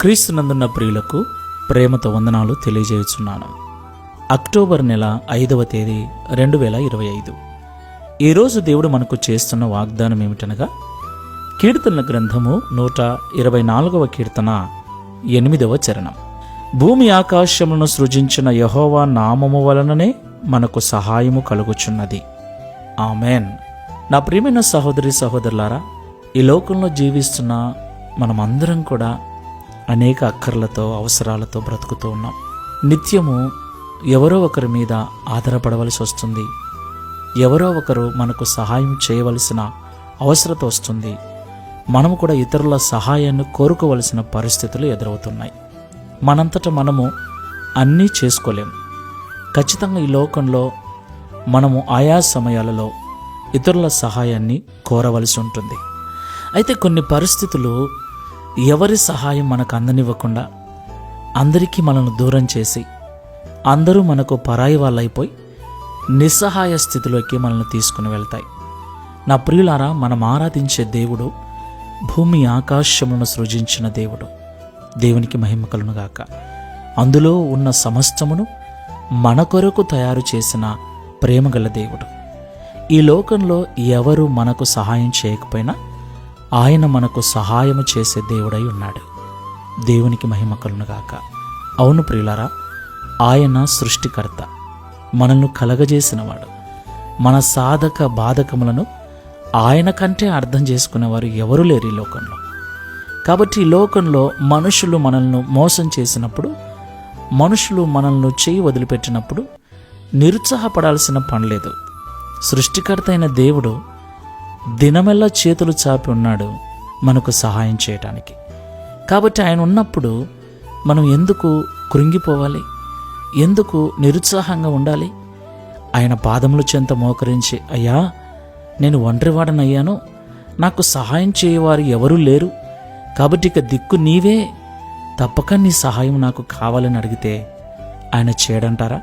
క్రీస్తునందున్న ప్రియులకు ప్రేమతో వందనాలు తెలియజేయుచున్నాను. అక్టోబర్ నెల ఐదవ తేదీ రెండు వేల ఇరవై ఐదు. ఈరోజు దేవుడు మనకు చేస్తున్న వాగ్దానం ఏమిటనగా కీర్తనల గ్రంథము నూట ఇరవై నాలుగవ కీర్తన ఎనిమిదవ చరణం. భూమి ఆకాశములను సృజించిన యహోవా నామము వలననే మనకు సహాయము కలుగుచున్నది. ఆమెన్. నా ప్రియమైన సహోదరి సహోదరులారా ఈ లోకంలో జీవిస్తున్న మనమందరం కూడా అనేక అక్కర్లతో అవసరాలతో బ్రతుకుతూ ఉన్నాం. నిత్యము ఎవరో ఒకరి మీద ఆధారపడవలసి వస్తుంది. ఎవరో ఒకరు మనకు సహాయం చేయవలసిన అవసరత వస్తుంది. మనము కూడా ఇతరుల సహాయాన్ని కోరుకోవలసిన పరిస్థితులు ఎదురవుతున్నాయి. మనంతట మనము అన్నీ చేసుకోలేం. ఖచ్చితంగా ఈ లోకంలో మనము ఆయా సమయాలలో ఇతరుల సహాయాన్ని కోరవలసి ఉంటుంది. అయితే కొన్ని పరిస్థితులు ఎవరి సహాయం మనకు అందనివ్వకుండా అందరికీ మనల్ని దూరం చేసి అందరూ మనకు పరాయి వాళ్ళైపోయి నిస్సహాయ స్థితిలోకి మనల్ని తీసుకుని వెళ్తాయి. నా ప్రియులారా మనం ఆరాధించే దేవుడు భూమి ఆకాశములను సృజించిన దేవుడు. దేవునికి మహిమ కలునుగాక అందులో ఉన్న సమస్తమును మన కొరకు తయారు చేసిన ప్రేమగల దేవుడు. ఈ లోకంలో ఎవరు మనకు సహాయం చేయకపోయినా ఆయన మనకు సహాయము చేసే దేవుడై ఉన్నాడు. దేవునికి మహిమ కలునుగాక అవును ప్రియులారా ఆయన సృష్టికర్త మనల్ని కలగజేసినవాడు. మన సాధక బాధకములను ఆయన కంటే అర్థం చేసుకునేవారు ఎవరూ లేరు ఈ లోకంలో. కాబట్టి ఈ లోకంలో మనుషులు మనల్ని మోసం చేసినప్పుడు మనుషులు మనల్ని చేయి వదిలిపెట్టినప్పుడు నిరుత్సాహపడాల్సిన పనిలేదు సృష్టికర్త అయిన దేవుడు దినమెల్లా చేతులు చాపి ఉన్నాడు మనకు సహాయం చేయటానికి. కాబట్టి ఆయన ఉన్నప్పుడు మనం ఎందుకు కృంగిపోవాలి? ఎందుకు నిరుత్సాహంగా ఉండాలి? ఆయన పాదముల చెంత మోకరించి అయ్యా నేను ఒంటరివాడనయ్యాను. నాకు సహాయం చేయవారు ఎవరూ లేరు. కాబట్టి ఇక దిక్కు నీవే. తప్పక నీ సహాయం నాకు కావాలని అడిగితే ఆయన చేయడంటారా?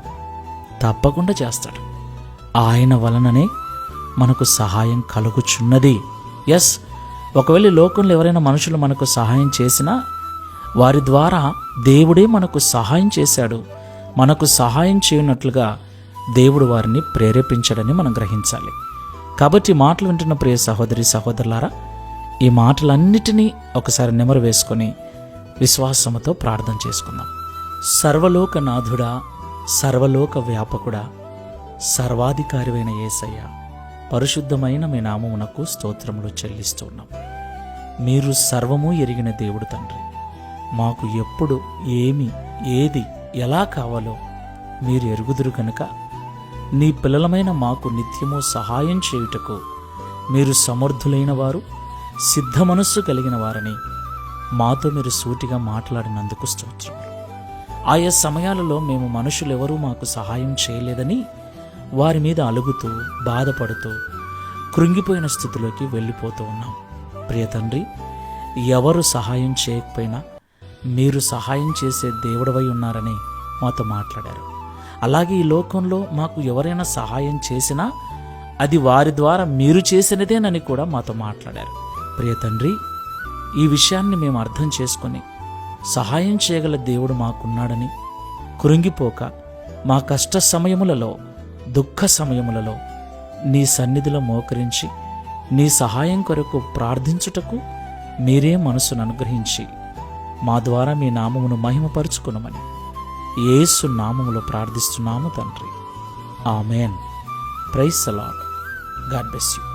తప్పకుండా చేస్తాడు. ఆయన వలననే మనకు సహాయం కలుగుచున్నది. ఎస్ ఒకవేళ లోకంలో ఎవరైనా మనుషులు మనకు సహాయం చేసినా వారి ద్వారా దేవుడే మనకు సహాయం చేశాడు. మనకు సహాయం చేయనట్లుగా దేవుడు వారిని ప్రేరేపించడని మనం గ్రహించాలి. కాబట్టి మాటలు వింటున్న ప్రియ సహోదరి సహోదరులారా ఈ మాటలన్నిటినీ ఒకసారి నెమరు వేసుకొని విశ్వాసముతో ప్రార్థన చేసుకుందాం. సర్వలోక నాథుడా సర్వలోక వ్యాపకుడా సర్వాధికారివైన యేసయ్య పరిశుద్ధమైన మీ నామమునకు స్తోత్రములు చెల్లిస్తున్నాం. మీరు సర్వము ఎరిగిన దేవుడు తండ్రి. మాకు ఎప్పుడు ఏమి ఏది ఎలా కావాలో మీరు ఎరుగుదురు కనుక నీ పిల్లలమైన మాకు నిత్యము సహాయం చేయుటకు మీరు సమర్థులైన వారు సిద్ధ మనస్సు కలిగిన వారని మాతో మీరు సూటిగా మాట్లాడినందుకు స్తోత్రం ఆయా సమయాలలో మేము మనుషులెవరూ మాకు సహాయం చేయలేదని వారి మీద అలుగుతూ బాధపడుతూ కృంగిపోయిన స్థితిలోకి వెళ్ళిపోతూ ఉన్నాం. ప్రియ తండ్రి ఎవరు సహాయం చేయకపోయినా మీరు సహాయం చేసే దేవుడవై ఉన్నారని మాతో మాట్లాడారు. అలాగే ఈ లోకంలో మాకు ఎవరైనా సహాయం చేసినా అది వారి ద్వారా మీరు చేసినదేనని కూడా మాతో మాట్లాడారు. ప్రియ తండ్రి ఈ విషయాన్ని మేము అర్థం చేసుకొని సహాయం చేయగల దేవుడు మాకున్నాడని కృంగిపోక మా కష్ట సమయములలో దుఃఖ సమయములలో నీ సన్నిధిలో మోకరించి నీ సహాయం కొరకు ప్రార్థించుటకు మీరే మనసును అనుగ్రహించి మా ద్వారా మీ నామమును మహిమపరుచుకునమని ఏసు నామములో ప్రార్థిస్తున్నాము తండ్రి. Amen. Praise the Lord God bless you.